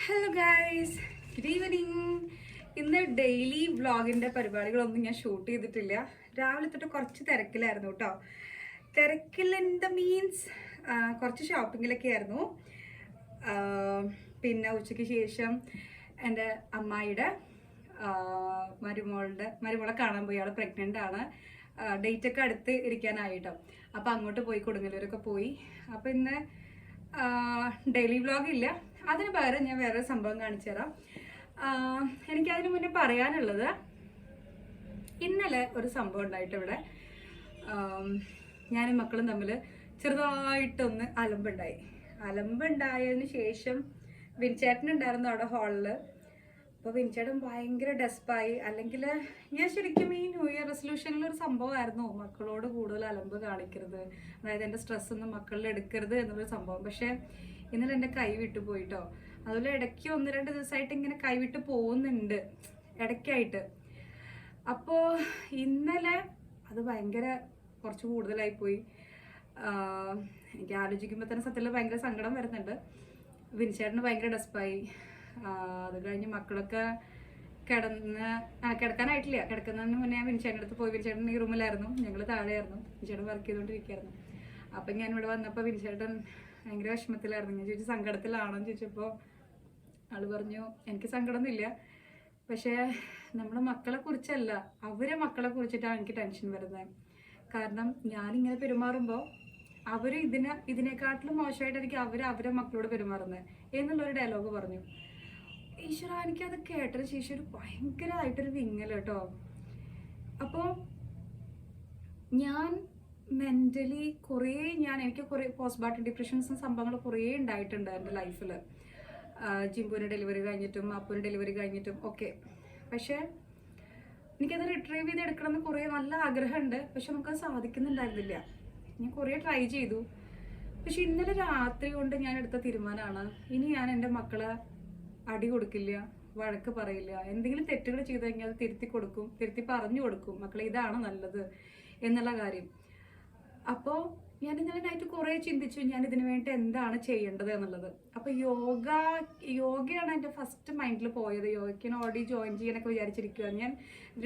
Hello guys good evening ഇന്ന് daily വ്ളോഗിന്റെ പരിപാടികളൊന്നും ഞാൻ ഷൂട്ട് ചെയ്തിട്ടില്ല. രാവിലെ തൊട്ട് കുറച്ച് തിരക്കിലായിരുന്നു കേട്ടോ തിരക്കിൽ ഇൻ ദ മീൻസ് കുറച്ച് ഷോപ്പിങ്ങിലൊക്കെ ആയിരുന്നു. പിന്നെ ഉച്ചയ്ക്ക് ശേഷം എന്റെ അമ്മായിയുടെ മരുമോളുടെ മരുമോളെ കാണാൻ പോയി. ആൾ പ്രഗ്നന്റ് ആണ്. ഡേറ്റൊക്കെ അടുത്ത് ഇരിക്കാനായിട്ടോ അപ്പോൾ അങ്ങോട്ട് പോയി കൊടുങ്ങല്ലൂരൊക്കെ പോയി. അപ്പോൾ ഇന്ന് ഡെയിലി വ്ളോഗ് ഇല്ല. അതിന് പകരം ഞാൻ വേറെ സംഭവം കാണിച്ചു തരാം. എനിക്കതിന് മുന്നേ പറയാനുള്ളത് ഇന്നലെ ഒരു സംഭവം ഉണ്ടായിട്ട് ഇവിടെ ഞാനും മക്കളും തമ്മിൽ ചെറുതായിട്ടൊന്ന് അലമ്പുണ്ടായി. അലമ്പുണ്ടായതിന് ശേഷം വിൻചേട്ടനുണ്ടായിരുന്നു അവിടെ ഹാളിൽ അപ്പോൾ വിൻചേട്ടൻ ഭയങ്കര ഡെസ്പായി. അല്ലെങ്കിൽ ഞാൻ ശരിക്കും ഈ ന്യൂ ഇയർ റെസൊല്യൂഷനിൽ ഒരു സംഭവമായിരുന്നു മക്കളോട് കൂടുതൽ അലമ്പ് കാണിക്കരുത്. അതായത് എന്റെ സ്ട്രെസ് ഒന്നും മക്കളിൽ എടുക്കരുത് എന്നൊരു സംഭവം. പക്ഷേ ഇന്നലെ എന്റെ കൈ വിട്ടു പോയിട്ടോ. അതുപോലെ ഇടയ്ക്ക് ഒന്ന് രണ്ട് ദിവസമായിട്ട് ഇങ്ങനെ കൈവിട്ട് പോകുന്നുണ്ട് ഇടയ്ക്കായിട്ട്. അപ്പോൾ ഇന്നലെ അത് ഭയങ്കര കുറച്ച് കൂടുതലായി പോയി. എനിക്ക് ആലോചിക്കുമ്പോൾ തന്നെ സത്യത്തിൽ ഭയങ്കര സങ്കടം വരുന്നുണ്ട്. വിനിച്ചേട്ടന് ഭയങ്കര ഡെസ്പായി. അത് കഴിഞ്ഞ് മക്കളൊക്കെ കിടന്ന് ആ കിടക്കാനായിട്ടില്ല. കിടക്കുന്നതിന് മുന്നേ ഞാൻ വിനിച്ചേട്ടന്റെ അടുത്ത് പോയി. വിൻചേട്ടൻ ഈ റൂമിലായിരുന്നു. ഞങ്ങൾ താഴെയായിരുന്നു. വിൻചേട്ടൻ വർക്ക് ചെയ്തുകൊണ്ടിരിക്കുകയായിരുന്നു അപ്പം ഞാൻ ഇവിടെ വന്നപ്പോൾ വിൻചേട്ടൻ ഭയങ്കര വിഷമത്തിലായിരുന്നു. ഞാൻ ചോദിച്ചു സങ്കടത്തിലാണോ? എന്ന് ചോദിച്ചപ്പോൾ ആൾ പറഞ്ഞു എനിക്ക് സങ്കടമൊന്നുമില്ല. പക്ഷേ നമ്മുടെ മക്കളെ കുറിച്ചല്ല. അവരെ മക്കളെ കുറിച്ചിട്ടാണ് എനിക്ക് ടെൻഷൻ വരുന്നത്. കാരണം ഞാനിങ്ങനെ പെരുമാറുമ്പോൾ അവർ ഇതിനെ ഇതിനെക്കാട്ടിലും മോശമായിട്ടായിരിക്കും അവർ അവരെ മക്കളോട് പെരുമാറുന്നത്. എന്നുള്ളൊരു ഡയലോഗ് പറഞ്ഞു. ഈശ്വര എനിക്കത് കേട്ടതിന് ശേഷം ഒരു ഭയങ്കരമായിട്ടൊരു വിങ്ങൽ കേട്ടോ. അപ്പോൾ ഞാൻ മെന്റലി കുറേ ഞാൻ എനിക്ക് കുറേ പോസ്റ്റ് പാർട്ടം ഡിപ്രഷൻസും സംഭവങ്ങൾ കുറേ ഉണ്ടായിട്ടുണ്ട് എന്റെ ലൈഫിൽ ജിമ്പുവിന്റെ ഡെലിവറി കഴിഞ്ഞിട്ടും അപ്പുവിന് ഡെലിവറി കഴിഞ്ഞിട്ടും ഒക്കെ. പക്ഷേ എനിക്കത് റിട്രീവ് ചെയ്ത് എടുക്കണമെന്ന് കുറേ നല്ല ആഗ്രഹമുണ്ട്. പക്ഷെ നമുക്കത് സാധിക്കുന്നുണ്ടായിരുന്നില്ല. ഞാൻ കുറേ ട്രൈ ചെയ്തു. പക്ഷെ ഇന്നലെ രാത്രി കൊണ്ട് ഞാൻ എടുത്ത തീരുമാനമാണ് ഇനി ഞാൻ എന്റെ മക്കളെ അടി കൊടുക്കില്ല വഴക്ക് പറയില്ല. എന്തെങ്കിലും തെറ്റുകൾ ചെയ്തു കഴിഞ്ഞാൽ അത് തിരുത്തി കൊടുക്കും തിരുത്തി പറഞ്ഞു കൊടുക്കും. മക്കളെ ഇതാണ് നല്ലത് എന്നുള്ള കാര്യം. അപ്പോൾ ഞാൻ ഇന്നലെ നൈറ്റ് കുറേ ചിന്തിച്ചു ഞാൻ ഇതിനു വേണ്ടി എന്താണ് ചെയ്യേണ്ടത് എന്നുള്ളത്. അപ്പോൾ യോഗ യോഗയാണ് എന്റെ ഫസ്റ്റ് മൈൻഡിൽ പോയത്. യോഗയ്ക്ക് ഞാൻ ഓൾറെഡി ജോയിൻ ചെയ്യാനൊക്കെ വിചാരിച്ചിരിക്കുക ഞാൻ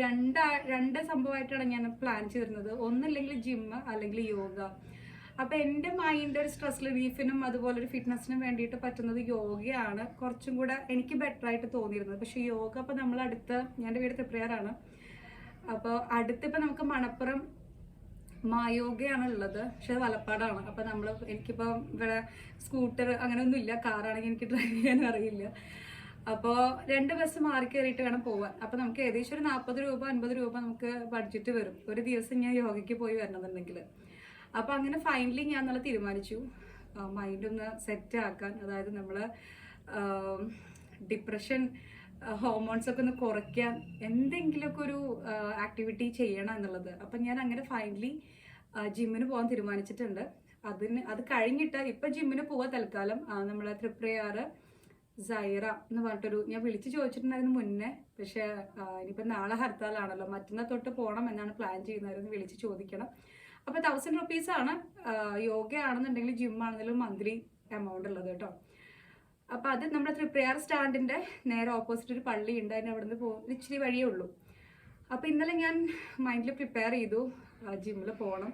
രണ്ട് രണ്ട് സംഭവമായിട്ടാണ് ഞാൻ പ്ലാൻ ചെയ്തിരുന്നത്. ഒന്നില്ലെങ്കിൽ ജിമ്മ് അല്ലെങ്കിൽ യോഗ. അപ്പോൾ എന്റെ മൈൻഡ് ഒരു സ്ട്രെസ് റിലീഫിനും അതുപോലെ ഒരു ഫിറ്റ്നസിനും വേണ്ടിയിട്ട് പറ്റുന്നത് യോഗയാണ്. കുറച്ചും കൂടെ എനിക്ക് ബെറ്റർ ആയിട്ട് തോന്നിയിരുന്നത്. പക്ഷേ യോഗ അപ്പോൾ നമ്മൾ അടുത്ത് എന്റെ വീട് തൃപ്രയാറാണ് അപ്പോൾ അടുത്തിപ്പോൾ നമുക്ക് മണപ്പുറം മായോഗയാണ് ഉള്ളത് പക്ഷെ അത് വലപ്പാടാണ്. അപ്പോൾ നമ്മൾ എനിക്കിപ്പോൾ ഇവിടെ സ്കൂട്ടർ അങ്ങനെയൊന്നും ഇല്ല കാറാണെങ്കിൽ എനിക്ക് ഡ്രൈവ് ചെയ്യാൻ അറിയില്ല. അപ്പോൾ രണ്ട് ബസ് മാറി കയറിയിട്ട് വേണം പോവാൻ. അപ്പോൾ നമുക്ക് ഏകദേശം ഒരു നാൽപ്പത് രൂപ അൻപത് രൂപ നമുക്ക് ബഡ്ജറ്റ് വരും. ഒരു ദിവസം ഞാൻ യോഗയ്ക്ക് പോയി വരണമെന്നുണ്ടെങ്കിൽ അപ്പോൾ അങ്ങനെ ഫൈനലി ഞാൻ നല്ല തീരുമാനിച്ചു. മൈൻഡ് ഒന്ന് സെറ്റ് ആക്കാൻ അതായത് നമ്മൾ ഡിപ്രഷൻ ഹോർമോൺസ് ഒക്കെ ഒന്ന് കുറയ്ക്കാൻ എന്തെങ്കിലുമൊക്കെ ഒരു ആക്ടിവിറ്റി ചെയ്യണം എന്നുള്ളത്. അപ്പം ഞാൻ അങ്ങനെ ഫൈനലി ജിമ്മിന് പോകാൻ തീരുമാനിച്ചിട്ടുണ്ട്. അതിന് അത് കഴിഞ്ഞിട്ട് ഇപ്പം ജിമ്മിന് പോവാൻ തൽക്കാലം നമ്മൾ ത്രിപ്രയാറ് സൈറ എന്ന് പറഞ്ഞിട്ടൊരു ഞാൻ വിളിച്ച് ചോദിച്ചിട്ടുണ്ടായിരുന്നു മുന്നേ. പക്ഷേ ഇനിയിപ്പോൾ നാളെ ഹർത്താലാണല്ലോ മറ്റന്നാൾ തൊട്ട് പോകണം എന്നാണ് പ്ലാൻ ചെയ്യുന്നതായിരുന്നു വിളിച്ച് ചോദിക്കണം. അപ്പോൾ തൗസൻഡ് റുപ്പീസാണ് യോഗ ആണെന്നുണ്ടെങ്കിൽ ജിം ആണെങ്കിലും മന്ത്ലി എമൗണ്ട് ഉള്ളത് കേട്ടോ. അപ്പോൾ അത് നമ്മുടെ ത്രിപ്രയാർ സ്റ്റാൻഡിന്റെ നേരെ ഓപ്പോസിറ്റ് ഒരു പള്ളി ഉണ്ട് അതിന് അവിടെ നിന്ന് പോകും ഇച്ചിരി വഴിയേ ഉള്ളൂ. അപ്പോൾ ഇന്നലെ ഞാൻ മൈൻഡിൽ പ്രിപ്പയർ ചെയ്തു ജിമ്മിൽ പോകണം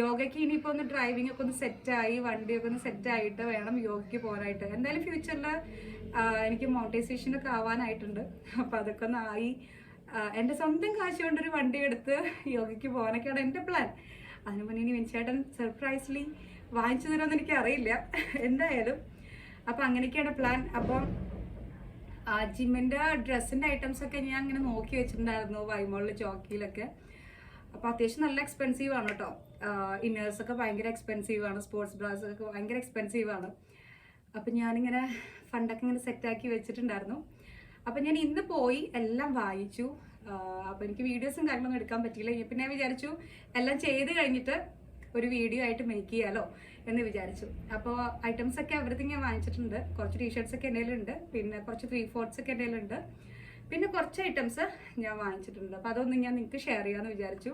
യോഗയ്ക്ക് ഇനിയിപ്പോൾ ഒന്ന് ഡ്രൈവിംഗ് ഒക്കെ ഒന്ന് സെറ്റായി വണ്ടിയൊക്കെ ഒന്ന് സെറ്റായിട്ട് വേണം യോഗയ്ക്ക് പോകാനായിട്ട്. എന്തായാലും ഫ്യൂച്ചറിൽ എനിക്ക് ഒക്കെ ആവാനായിട്ടുണ്ട്. അപ്പോൾ അതൊക്കെ ഒന്ന് ആയി എന്റെ സ്വന്തം കാശ് കൊണ്ടൊരു വണ്ടി എടുത്ത് യോഗയ്ക്ക് പോകാനൊക്കെയാണ് എന്റെ പ്ലാൻ അതിന് മുന്നേ ഇനി സർപ്രൈസ്ലി വാങ്ങിച്ചു തരുമെന്ന് എനിക്ക് അറിയില്ല എന്തായാലും. അപ്പം അങ്ങനെയൊക്കെയാണ് പ്ലാൻ അപ്പം ജിമ്മിന്റെ ഡ്രസ്സിന്റെ ഐറ്റംസ് ഒക്കെ ഞാൻ അങ്ങനെ നോക്കി വെച്ചിട്ടുണ്ടായിരുന്നു വൈമോളിൽ ചോക്കിയിലൊക്കെ അപ്പോൾ അത്യാവശ്യം നല്ല എക്സ്പെൻസീവ് ആണ് കേട്ടോ ഇന്നേഴ്സൊക്കെ ഭയങ്കര എക്സ്പെൻസീവ് ആണ് സ്പോർട്സ് ബ്രാസൊക്കെ ഭയങ്കര എക്സ്പെൻസീവ് ആണ്. അപ്പം ഞാനിങ്ങനെ ഫണ്ടൊക്കെ ഇങ്ങനെ സെറ്റാക്കി വെച്ചിട്ടുണ്ടായിരുന്നു. അപ്പം ഞാൻ ഇന്ന് പോയി എല്ലാം വാങ്ങിച്ചു അപ്പം എനിക്ക് വീഡിയോസും കാര്യങ്ങളൊന്നും എടുക്കാൻ പറ്റിയില്ല. പിന്നെ ഞാൻ വിചാരിച്ചു എല്ലാം ചെയ്ത് കഴിഞ്ഞിട്ട് ഒരു വീഡിയോ ആയിട്ട് മേക്ക് ചെയ്യാലോ എന്ന് വിചാരിച്ചു. അപ്പോൾ ഐറ്റംസ് ഒക്കെ എവറിത്തിങ് ഞാൻ വാങ്ങിച്ചിട്ടുണ്ട്. കുറച്ച് ടീഷർട്സ് ഒക്കെ എന്റെ ഉണ്ട് പിന്നെ കുറച്ച് ത്രീ ഫോർട്സ് ഒക്കെ എന്റെ ഉണ്ട് പിന്നെ കുറച്ച് ഐറ്റംസ് ഞാൻ വാങ്ങിച്ചിട്ടുണ്ട്. അപ്പോൾ അതൊന്നും ഞാൻ നിങ്ങൾക്ക് ഷെയർ ചെയ്യാമെന്ന് വിചാരിച്ചു.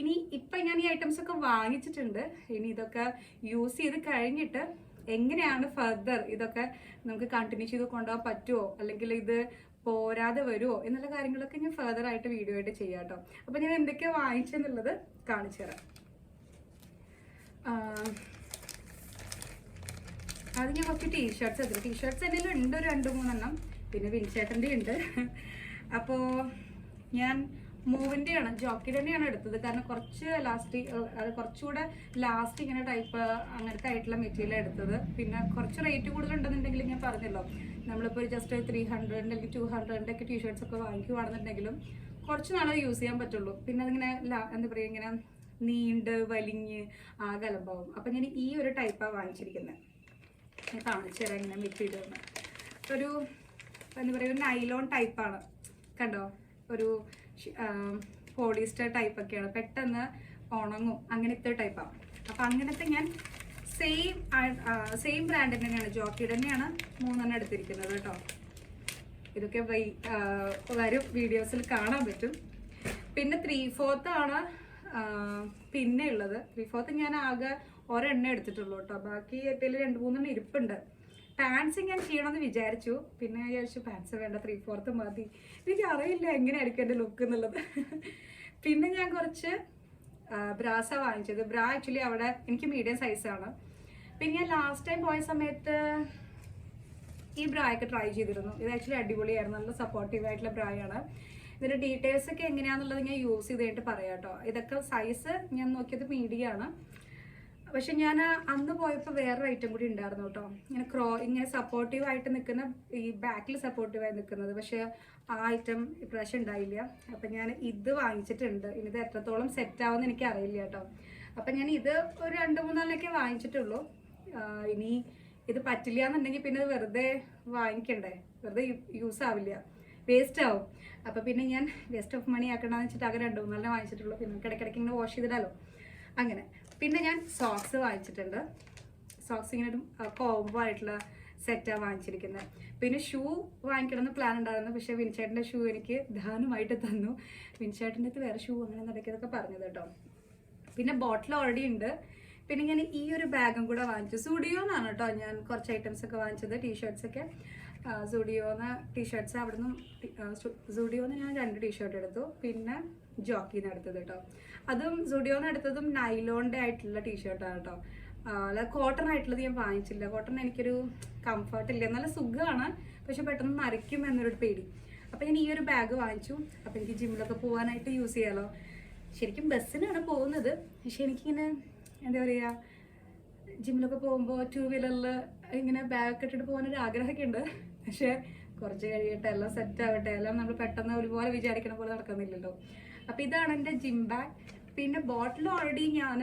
ഇനി ഇപ്പം ഞാൻ ഈ ഐറ്റംസ് ഒക്കെ വാങ്ങിച്ചിട്ടുണ്ട്. ഇനി ഇതൊക്കെ യൂസ് ചെയ്ത് കഴിഞ്ഞിട്ട് എങ്ങനെയാണ് ഫർദർ ഇതൊക്കെ നമുക്ക് കണ്ടിന്യൂ ചെയ്ത് കൊണ്ടുപോകാൻ പറ്റുമോ അല്ലെങ്കിൽ ഇത് പോരാതെ വരുമോ എന്നുള്ള കാര്യങ്ങളൊക്കെ ഞാൻ ഫെർദർ ആയിട്ട് വീഡിയോ ആയിട്ട് ചെയ്യാം കേട്ടോ. അപ്പോൾ ഞാൻ എന്തൊക്കെയാ വാങ്ങിച്ചെന്നുള്ളത് കാണിച്ചു തരാം. അത് ഞാൻ കുറച്ച് ടീഷർട്ട്സ് എടുത്തു ടീഷർട്ട്സ് എന്തെങ്കിലും ഉണ്ട് ഒരു രണ്ട് മൂന്നെണ്ണം. പിന്നെ വിൻചേട്ടന്റെ ഉണ്ട്. അപ്പോൾ ഞാൻ മൂവിന്റെയാണ് ജോക്കിയുടെ തന്നെയാണ് എടുത്തത്. കാരണം കുറച്ച് ലാസ്റ്റ് അത് കുറച്ചുകൂടെ ലാസ്റ്റ് ഇങ്ങനെ ടൈപ്പ് അങ്ങനത്തെ ആയിട്ടുള്ള മെറ്റീരിയൽ എടുത്തത്. പിന്നെ കുറച്ച് റേറ്റ് കൂടുതലുണ്ടെന്നുണ്ടെങ്കിൽ ഞാൻ പറഞ്ഞല്ലോ നമ്മളിപ്പോൾ ജസ്റ്റ് ത്രീ ഹൺഡ്രഡ് അല്ലെങ്കിൽ ടു ഹൺഡ്രഡിന്റെ ഒക്കെ ടീഷർട്ട്സ് ഒക്കെ വാങ്ങിക്കുവാണെന്നുണ്ടെങ്കിലും കുറച്ച് നാളെ യൂസ് ചെയ്യാൻ പറ്റുള്ളൂ. പിന്നെ അതിങ്ങനെ എന്താ പറയുക ഇങ്ങനെ നീണ്ട് വലിഞ്ഞ് ആകെ അലമ്പാവും. അപ്പം ഞാൻ ഈ ഒരു ടൈപ്പാണ് വാങ്ങിച്ചിരിക്കുന്നത് ഞാൻ കാണിച്ചു തരാം ഇങ്ങനെ മെറ്റീരിയൽ ഒരു എന്താ പറയുക ഒരു നൈലോൺ ടൈപ്പാണ് കണ്ടോ? ഒരു പോളിസ്റ്റർ ടൈപ്പൊക്കെയാണ് പെട്ടെന്ന് ഉണങ്ങും. അങ്ങനത്തെ ടൈപ്പാണ് അപ്പം അങ്ങനത്തെ ഞാൻ സെയിം സെയിം ബ്രാൻഡ് തന്നെയാണ്. ജോക്കിയുടെ തന്നെയാണ് മൂന്നെണ്ണം എടുത്തിരിക്കുന്നത് കേട്ടോ. ഇതൊക്കെ വൈ വരും. വീഡിയോസിൽ കാണാൻ പറ്റും. പിന്നെ ത്രീ ഫോർത്ത് ആണ് പിന്നെ ഉള്ളത്. ത്രീ ഫോർത്ത് ഞാൻ ആകെ ഒരെണ്ണം എടുത്തിട്ടുള്ളൂ കേട്ടോ. ബാക്കി ഏറ്റവും രണ്ട് മൂന്നെണ്ണം ഇരിപ്പുണ്ട്. പാൻസ് ഞാൻ ചെയ്യണമെന്ന് വിചാരിച്ചു. പിന്നെ വിചാരിച്ചു പാൻസ് വേണ്ട ത്രീ ഫോർത്ത് മതി. എനിക്ക് അറിയില്ല എങ്ങനെയായിരിക്കും എന്റെ ലുക്ക് എന്നുള്ളത്. പിന്നെ ഞാൻ കുറച്ച് ബ്രാസ വാങ്ങിച്ചത്. ബ്രാ ആക്ച്വലി അവിടെ എനിക്ക് മീഡിയം സൈസാണ് പിന്നെ ഞാൻ ലാസ്റ്റ് ടൈം പോയ സമയത്ത് ഈ ബ്രായൊക്കെ ട്രൈ ചെയ്തിരുന്നു. ഇത് ആക്ച്വലി അടിപൊളിയായിരുന്നു. നല്ല സപ്പോർട്ടീവ് ആയിട്ടുള്ള ബ്രായാണ് ഇതിന്റെ ഡീറ്റെയിൽസ് ഒക്കെ എങ്ങനെയാണെന്നുള്ളത് ഞാൻ യൂസ് ചെയ്തിട്ട് പറയാം കേട്ടോ ഇതൊക്കെ സൈസ് ഞാൻ നോക്കിയത് മീഡിയം ആണ്. പക്ഷെ ഞാൻ അന്ന് പോയപ്പോൾ വേറൊരു ഐറ്റം കൂടി ഉണ്ടായിരുന്നു കേട്ടോ. ഇങ്ങനെ ക്രോ ഇങ്ങനെ സപ്പോർട്ടീവ് ആയിട്ട് നിൽക്കുന്ന ഈ ബാക്കിൽ സപ്പോർട്ടീവായി നിൽക്കുന്നത് പക്ഷെ ആ ഐറ്റം ഇപ്രാവശ്യം ഉണ്ടായില്ല. അപ്പം ഞാൻ ഇത് വാങ്ങിച്ചിട്ടുണ്ട്. ഇനി ഇത് എത്രത്തോളം സെറ്റാവുമെന്ന് എനിക്ക് അറിയില്ല കേട്ടോ. അപ്പം ഞാൻ ഇത് ഒരു രണ്ട് മൂന്നാലിനൊക്കെ വാങ്ങിച്ചിട്ടുള്ളൂ. ഇനി ഇത് പറ്റില്ല എന്നുണ്ടെങ്കിൽ പിന്നെ ഇത് വെറുതെ വാങ്ങിക്കണ്ടേ? വെറുതെ യൂസ് ആവില്ല. വേസ്റ്റ് ആവും. അപ്പം പിന്നെ ഞാൻ വേസ്റ്റ് ഓഫ് മണി ആക്കണമെന്ന് വെച്ചിട്ട് അങ്ങനെ രണ്ട് മൂന്നാളിനെ വാങ്ങിച്ചിട്ടുള്ളൂ. പിന്നെ ഇടയ്ക്കിടയ്ക്ക് ഇങ്ങനെ വാഷ് ചെയ്തിടാലോ. അങ്ങനെ. പിന്നെ ഞാൻ സോക്സ് വാങ്ങിച്ചിട്ടുണ്ട്. സോക്സ് ഇങ്ങനെ ഒരു കോംബോ ആയിട്ടുള്ള സെറ്റാണ് വാങ്ങിച്ചിരിക്കുന്നത് പിന്നെ ഷൂ വാങ്ങിക്കണമെന്ന് പ്ലാൻ ഉണ്ടായിരുന്നു. പക്ഷേ വിൻചേട്ടന്റെ ഷൂ എനിക്ക് ദാനമായിട്ട് തന്നു. വിൻചേട്ടന്റെ അടുത്ത് വേറെ ഷൂ അങ്ങനെ നടക്കിയതൊക്കെ പറഞ്ഞത് കേട്ടോ. പിന്നെ ബോട്ടിൽ ഓൾറെഡി ഉണ്ട്. പിന്നെ ഞാൻ ഈ ഒരു ബാഗും കൂടെ വാങ്ങിച്ചു. സുഡിയോന്നാണ് കേട്ടോ ഞാൻ കുറച്ച് ഐറ്റംസ് ഒക്കെ വാങ്ങിച്ചത്. ടീഷർട്സ് ഒക്കെ. സുഡിയോന്ന് ടീഷർട്ട്സ് അവിടെ നിന്നും സുഡിയോന്ന് ഞാൻ രണ്ട് ടീഷർട്ട് എടുത്തു. പിന്നെ ജോക്കിന്ന് എടുത്തത് കേട്ടോ അതും സുഡിയോന്ന് എടുത്തതും നൈലോണിന്റെ ആയിട്ടുള്ള ടീഷർട്ടാണ് കേട്ടോ അല്ല കോട്ടൺ ആയിട്ടുള്ളത് ഞാൻ വാങ്ങിച്ചില്ല. കോട്ടൺ എനിക്കൊരു കംഫർട്ട് ഇല്ല. നല്ല സുഖമാണ് പക്ഷെ പെട്ടെന്ന് നരയ്ക്കും എന്നൊരു പേടി. അപ്പം ഞാൻ ഈ ഒരു ബാഗ് വാങ്ങിച്ചു. അപ്പം എനിക്ക് ജിമ്മിലൊക്കെ പോകാനായിട്ട് യൂസ് ചെയ്യാമല്ലോ ശരിക്കും ബസ്സിനാണ് പോകുന്നത്. പക്ഷെ എനിക്കിങ്ങനെ എന്താ പറയുക ജിമ്മിലൊക്കെ പോകുമ്പോൾ ടൂ വീലറിൽ ഇങ്ങനെ ബാഗ് ഇട്ടിട്ട് പോകാനൊരു ആഗ്രഹമൊക്കെ ഉണ്ട് പക്ഷേ കുറച്ച് കഴിയട്ടെ എല്ലാം സെറ്റ് ആവട്ടെ എല്ലാം നമ്മൾ പെട്ടെന്ന് ഒരുപോലെ വിചാരിക്കണ പോലെ നടക്കുന്നില്ലല്ലോ. അപ്പം ഇതാണ് എന്റെ ജിം ബാഗ് പിന്നെ ബോട്ടിൽ ഓൾറെഡി ഞാൻ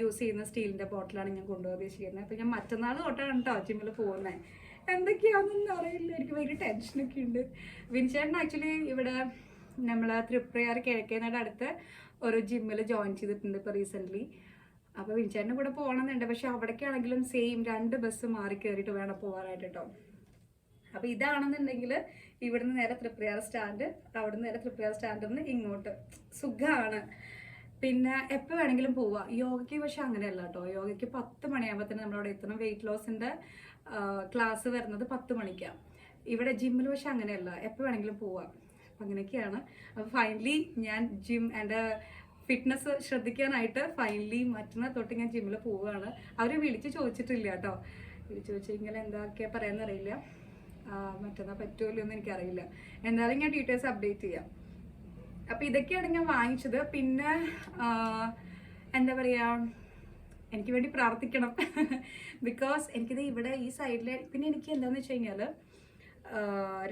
യൂസ് ചെയ്യുന്ന സ്റ്റീലിന്റെ ബോട്ടിലാണ് ഞാൻ കൊണ്ടുപോകാൻ ഉദ്ദേശിക്കുന്നത്. അപ്പൊ ഞാൻ മറ്റന്നാൾ തൊട്ടാണ് കേട്ടോ ജിമ്മിൽ പോകുന്നത് എന്തൊക്കെയാണെന്നൊന്നും അറിയില്ല. എനിക്ക് ഭയങ്കര ടെൻഷനൊക്കെ ഉണ്ട്. വിൻചേട്ടൻ ആക്ച്വലി ഇവിടെ നമ്മൾ തൃപ്രയാർ കിഴക്കേനയുടെ അടുത്ത് ഒരു ജിമ്മിൽ ജോയിൻ ചെയ്തിട്ടുണ്ട് ഇപ്പോൾ റീസെന്റ്ലി അപ്പോൾ വിൻചേട്ടന്റെ കൂടെ പോകണമെന്നുണ്ട്. പക്ഷെ അവിടേക്കാണെങ്കിലും സെയിം രണ്ട് ബസ് മാറി കയറിയിട്ട് വേണം പോകാനായിട്ട് കേട്ടോ അപ്പോൾ ഇതാണെന്നുണ്ടെങ്കിൽ ഇവിടുന്ന് നേരെ തൃപ്രയാർ സ്റ്റാൻഡ് അവിടുന്ന് നേരെ തൃപ്രയാർ സ്റ്റാൻഡിൽ നിന്ന് ഇങ്ങോട്ട്. സുഖമാണ് പിന്നെ എപ്പോൾ വേണമെങ്കിലും പോവാം. യോഗയ്ക്ക് പക്ഷെ അങ്ങനെയല്ല കേട്ടോ യോഗയ്ക്ക് പത്ത് മണിയാകുമ്പോൾ തന്നെ നമ്മളവിടെ എത്തണം. വെയിറ്റ് ലോസിന്റെ ക്ലാസ് വരുന്നത് പത്ത് മണിക്കാണ് ഇവിടെ ജിമ്മിൽ പക്ഷെ അങ്ങനെയല്ല. എപ്പോൾ വേണമെങ്കിലും പോവാം. അപ്പം അങ്ങനെയൊക്കെയാണ്. അപ്പോൾ ഫൈനലി ഞാൻ ജിം എന്റെ ഫിറ്റ്നസ് ശ്രദ്ധിക്കാനായിട്ട് ഫൈനലി മറ്റന്നാൾ തൊട്ട് ഞാൻ ജിമ്മിൽ പോവുകയാണ് അവർ വിളിച്ച് ചോദിച്ചിട്ടില്ല കേട്ടോ വിളിച്ച് ചോദിച്ചു ഇങ്ങനെ എന്താക്കിയാൽ പറയാമെന്നറിയില്ല മറ്റന്നാൾ പറ്റുമല്ലോ എന്ന് എനിക്കറിയില്ല. എന്തായാലും ഞാൻ ഡീറ്റെയിൽസ് അപ്ഡേറ്റ് ചെയ്യാം. അപ്പം ഇതൊക്കെയാണ് ഞാൻ വാങ്ങിച്ചത്. പിന്നെ എന്താ പറയുക എനിക്ക് വേണ്ടി പ്രാർത്ഥിക്കണം. ബിക്കോസ് എനിക്കിത് ഇവിടെ ഈ സൈഡിൽ പിന്നെ എനിക്ക് എന്താണെന്ന് വെച്ച് കഴിഞ്ഞാൽ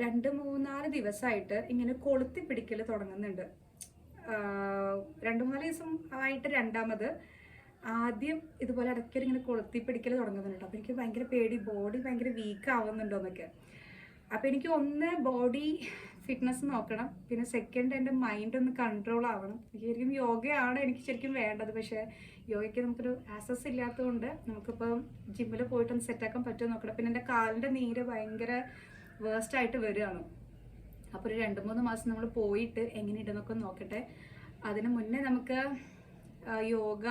രണ്ട് മൂന്നാൽ ദിവസമായിട്ട് ഇങ്ങനെ കൊളുത്തി പിടിക്കൽ തുടങ്ങുന്നുണ്ട്. രണ്ട് മൂന്നാൽ ദിവസം ആയിട്ട് രണ്ടാമത് ആദ്യം ഇതുപോലെ ഇടയ്ക്കൊരു ഇങ്ങനെ കൊളുത്തി പിടിക്കൽ തുടങ്ങുന്നുണ്ട്. അപ്പോൾ എനിക്ക് ഭയങ്കര പേടി ബോഡി ഭയങ്കര വീക്ക് ആവുന്നുണ്ടോന്നൊക്കെ. അപ്പോൾ എനിക്ക് ഒന്ന് ബോഡി ഫിറ്റ്നസ് നോക്കണം. പിന്നെ സെക്കൻഡ് എന്റെ മൈൻഡ് ഒന്ന് കൺട്രോൾ ആവണം. എനിക്ക് ശരിക്കും യോഗയാണ് എനിക്ക് ശരിക്കും വേണ്ടത്. പക്ഷേ യോഗയ്ക്ക് നമുക്കൊരു ആക്സസ് ഇല്ലാത്തതുകൊണ്ട് നമുക്കിപ്പോൾ ജിമ്മിൽ പോയിട്ടൊന്ന് സെറ്റാക്കാൻ പറ്റുമോ നോക്കണം. പിന്നെ എന്റെ കാലിന്റെ നീര് ഭയങ്കര വേസ്റ്റ് ആയിട്ട് വരികയാണ്. അപ്പോൾ ഒരു രണ്ട് മൂന്ന് മാസം നമ്മൾ പോയിട്ട് എങ്ങനെ ഇടുന്നൊക്കെ നോക്കട്ടെ. അതിന് മുന്നേ നമുക്ക് യോഗ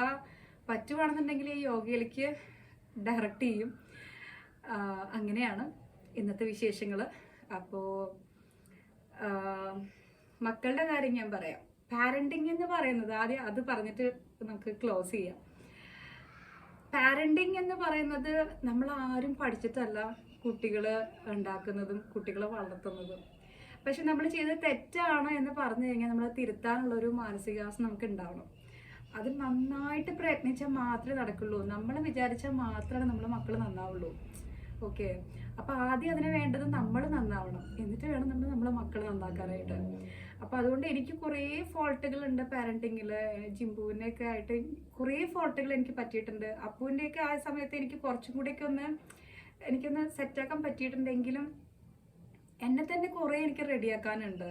പറ്റുവാണെന്നുണ്ടെങ്കിൽ ഈ യോഗയിലേക്ക് ഡയറക്റ്റ് ചെയ്യും. അങ്ങനെയാണ്. ഇന്നത്തെ വിശേഷങ്ങൾ അപ്പോൾ മക്കളുടെ കാര്യം ഞാൻ പറയാം. പാരന്റിങ് എന്ന് പറയുന്നത് ആദ്യം അത് പറഞ്ഞിട്ട് നമുക്ക് ക്ലോസ് ചെയ്യാം. പാരന്റിങ് എന്ന് പറയുന്നത് നമ്മൾ ആരും പഠിച്ചിട്ടല്ല കുട്ടികൾ ഉണ്ടാക്കുന്നതും കുട്ടികളെ വളർത്തുന്നതും. പക്ഷെ നമ്മൾ ചെയ്തത് തെറ്റാണ് എന്ന് പറഞ്ഞു കഴിഞ്ഞാൽ നമ്മൾ തിരുത്താനുള്ള ഒരു മാനസികാവസ്ഥ നമുക്ക് ഉണ്ടാവണം. അത് നന്നായിട്ട് പ്രയത്നിച്ചാൽ മാത്രമേ നടക്കുള്ളൂ. നമ്മൾ വിചാരിച്ചാൽ മാത്രമേ നമ്മൾ മക്കൾ നന്നാവുള്ളൂ. ഓക്കെ അപ്പൊ ആദ്യം അതിന് വേണ്ടത് നമ്മൾ നന്നാവണം. എന്നിട്ട് വേണം നമ്മൾ നമ്മളെ മക്കൾ നന്നാക്കാനായിട്ട്. അപ്പൊ അതുകൊണ്ട് എനിക്ക് കുറേ പാരന്റിങ്ങിൽ ജിംബുവിനെ ഒക്കെ ആയിട്ട് കുറേ ഫോൾട്ടുകൾ എനിക്ക് പറ്റിയിട്ടുണ്ട്. അപ്പുവിന്റെ ഒക്കെ ആ സമയത്ത് എനിക്ക് കുറച്ചും കൂടെയൊക്കെ ഒന്ന് എനിക്കൊന്ന് സെറ്റാക്കാൻ പറ്റിയിട്ടുണ്ടെങ്കിലും എന്നെ തന്നെ കുറേ എനിക്ക് റെഡിയാക്കാനുണ്ട്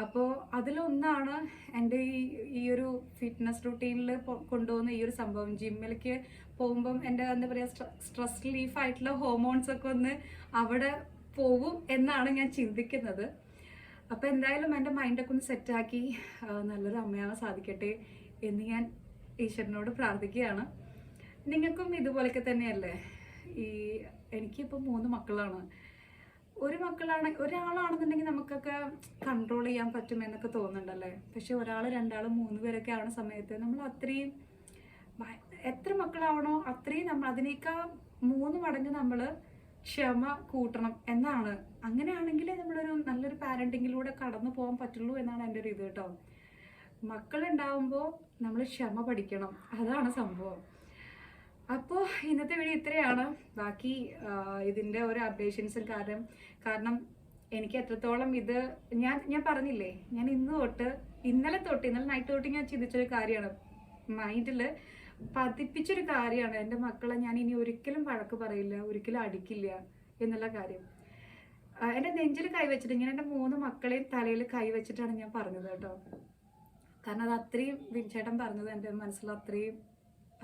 അപ്പോൾ അതിലൊന്നാണ് എന്റെ ഈ ഈ ഒരു ഫിറ്റ്നസ് റുട്ടീനിൽ കൊണ്ടുപോകുന്ന ഈ ഒരു സംഭവം. ജിമ്മിലേക്ക് പോകുമ്പം എന്റെ എന്താ പറയുക സ്ട്രെസ് റിലീഫ് ആയിട്ടുള്ള ഹോർമോൺസ് ഒക്കെ ഒന്ന് അവിടെ പോകും എന്നാണ് ഞാൻ ചിന്തിക്കുന്നത്. അപ്പോൾ എന്തായാലും എന്റെ മൈൻഡൊക്കെ ഒന്ന് സെറ്റാക്കി നല്ലൊരു അമ്മയാവാൻ സാധിക്കട്ടെ എന്ന് ഞാൻ ഈശ്വരനോട് പ്രാർത്ഥിക്കുകയാണ്. നിങ്ങൾക്കും ഇതുപോലെയൊക്കെ തന്നെയല്ലേ? ഈ എനിക്കിപ്പോൾ മൂന്ന് മക്കളാണ്. ഒരു മക്കളാണ് ഒരാളാണെന്നുണ്ടെങ്കിൽ നമുക്കൊക്കെ കൺട്രോൾ ചെയ്യാൻ പറ്റും എന്നൊക്കെ തോന്നുന്നുണ്ടല്ലേ? പക്ഷെ ഒരാൾ രണ്ടാൾ മൂന്ന് പേരൊക്കെ ആവുന്ന സമയത്ത് നമ്മൾ അത്രയും എത്ര മക്കളാവണോ അത്രയും നമ്മൾ അതിനേക്കാൾ മൂന്ന് മടങ്ങ് നമ്മൾ ക്ഷമ കൂട്ടണം എന്നാണ്. അങ്ങനെയാണെങ്കിലേ നമ്മളൊരു നല്ലൊരു പാരന്റിങ്ങിലൂടെ കടന്നു പോകാൻ പറ്റുള്ളൂ എന്നാണ് എന്റെ ഒരു ഇത് കേട്ടോ. മക്കളുണ്ടാവുമ്പോൾ നമ്മൾ ക്ഷമ പഠിക്കണം. അതാണ് സംഭവം. അപ്പോൾ ഇന്നത്തെ വീഡിയോ ഇത്രയാണ്. ബാക്കി ഇതിന്റെ ഒരു അപ്ഡേഷൻസും കാരണം കാരണം എനിക്ക് എത്രത്തോളം ഇത് ഞാൻ ഞാൻ പറഞ്ഞില്ലേ ഞാൻ ഇന്ന് തൊട്ട് ഇന്നലെ തൊട്ട് ഇന്നലെ നൈറ്റ് തൊട്ട് ഞാൻ ചിന്തിച്ചൊരു കാര്യമാണ്. മൈൻഡിൽ പതിപ്പിച്ചൊരു കാര്യമാണ്. എന്റെ മക്കളെ ഞാൻ ഇനി ഒരിക്കലും വഴക്ക് പറയില്ല ഒരിക്കലും അടിക്കില്ല എന്നുള്ള കാര്യം. എന്റെ നെഞ്ചിൽ കൈവച്ചിട്ട് ഇങ്ങനെ എന്റെ മൂന്ന് മക്കളെയും തലയിൽ കൈവച്ചിട്ടാണ് ഞാൻ പറഞ്ഞത് കേട്ടോ. കാരണം അത് അത്രയും വിൻചേട്ടൻ പറഞ്ഞത് എന്റെ മനസ്സിൽ അത്രയും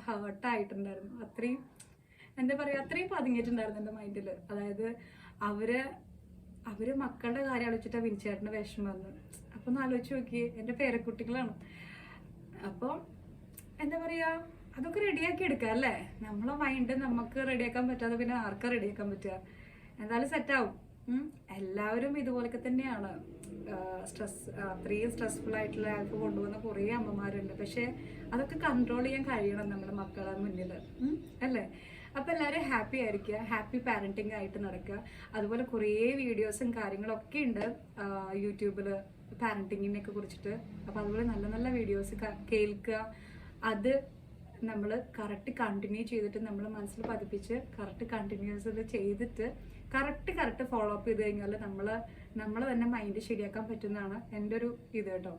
ഹേർട്ടായിട്ടുണ്ടായിരുന്നു. അത്രയും എന്താ പറയുക അത്രയും പതുങ്ങിയിട്ടുണ്ടായിരുന്നു എന്റെ മൈൻഡിൽ. അതായത് അവർ അവർ മക്കളുടെ കാര്യം ആലോചിച്ചിട്ടാണ് വിൻചേട്ടന്റെ വിഷമം വന്നു അപ്പൊ ഒന്ന് ആലോചിച്ച് നോക്കിയേ എന്റെ പേരക്കുട്ടികളാണ്. അപ്പോൾ എന്താ പറയാ അതൊക്കെ റെഡിയാക്കി എടുക്കുക അല്ലേ? നമ്മളെ മൈൻഡ് നമുക്ക് റെഡിയാക്കാൻ പറ്റാതെ പിന്നെ ആർക്കാ റെഡിയാക്കാൻ പറ്റുക? എന്തായാലും സെറ്റാവും എല്ലാവരും ഇതുപോലൊക്കെ തന്നെയാണ്. സ്ട്രെസ് അത്രയും സ്ട്രെസ്ഫുൾ ആയിട്ടുള്ള ആൾക്ക് കൊണ്ടുപോകുന്ന കുറേ അമ്മമാരുണ്ട്. പക്ഷേ അതൊക്കെ കൺട്രോൾ ചെയ്യാൻ കഴിയണം നമ്മുടെ മക്കളെ മുന്നിൽ. അല്ലേ? അപ്പം എല്ലാവരും ഹാപ്പി ആയിരിക്കുക. ഹാപ്പി പാരന്റിംഗ് ആയിട്ട് നടക്കുക. അതുപോലെ കുറേ വീഡിയോസും കാര്യങ്ങളൊക്കെ ഉണ്ട് യൂട്യൂബിൽ പാരന്റിങ്ങിനെ ഒക്കെ കുറിച്ചിട്ട്. അപ്പം അതുപോലെ നല്ല നല്ല വീഡിയോസ് കേൾക്കുക. അത് നമ്മൾ കറക്റ്റ് കണ്ടിന്യൂ ചെയ്തിട്ട് നമ്മൾ മനസ്സിൽ പതിപ്പിച്ച് കറക്റ്റ് കണ്ടിന്യൂസ് ചെയ്തിട്ട് കറക്റ്റ് കറക്റ്റ് ഫോളോ അപ്പ് ചെയ്ത് കഴിഞ്ഞാൽ നമ്മൾ നമ്മൾ തന്നെ മൈൻഡ് ശരിയാക്കാൻ പറ്റുന്നതാണ് എന്റെ ഒരു ഇത് കേട്ടോ.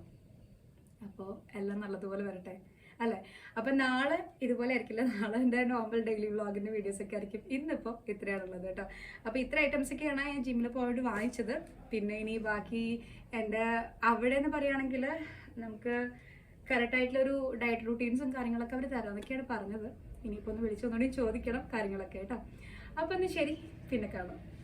അപ്പോൾ എല്ലാം നല്ലതുപോലെ വരട്ടെ. അല്ലേ? അപ്പം നാളെ ഇതുപോലെ ആയിരിക്കില്ല. നാളെ എന്റെ നോർമൽ ഡെയിലി വ്ളോഗിന്റെ വീഡിയോസൊക്കെ ആയിരിക്കും ഇന്നിപ്പോൾ ഇത്രയാണുള്ളത് കേട്ടോ. അപ്പോൾ ഇത്ര ഐറ്റംസൊക്കെയാണ് ഞാൻ ജിമ്മിൽ പോയിട്ട് വാങ്ങിച്ചത്. പിന്നെ ഇനി ബാക്കി എന്റെ അവിടെ എന്ന് പറയുകയാണെങ്കിൽ നമുക്ക് കറക്റ്റ് ആയിട്ടുള്ള ഒരു ഡയറ്റ് റൂട്ടീൻസും കാര്യങ്ങളൊക്കെ അവർ തരാമെന്നൊക്കെയാണ് പറഞ്ഞത്. ഇനിയിപ്പോൾ ഒന്ന് വിളിച്ചൊന്നുകൂടി ചോദിക്കണം കാര്യങ്ങളൊക്കെ കേട്ടോ. അപ്പൊ എന്നാൽ ശരി പിന്നെ കാണാം.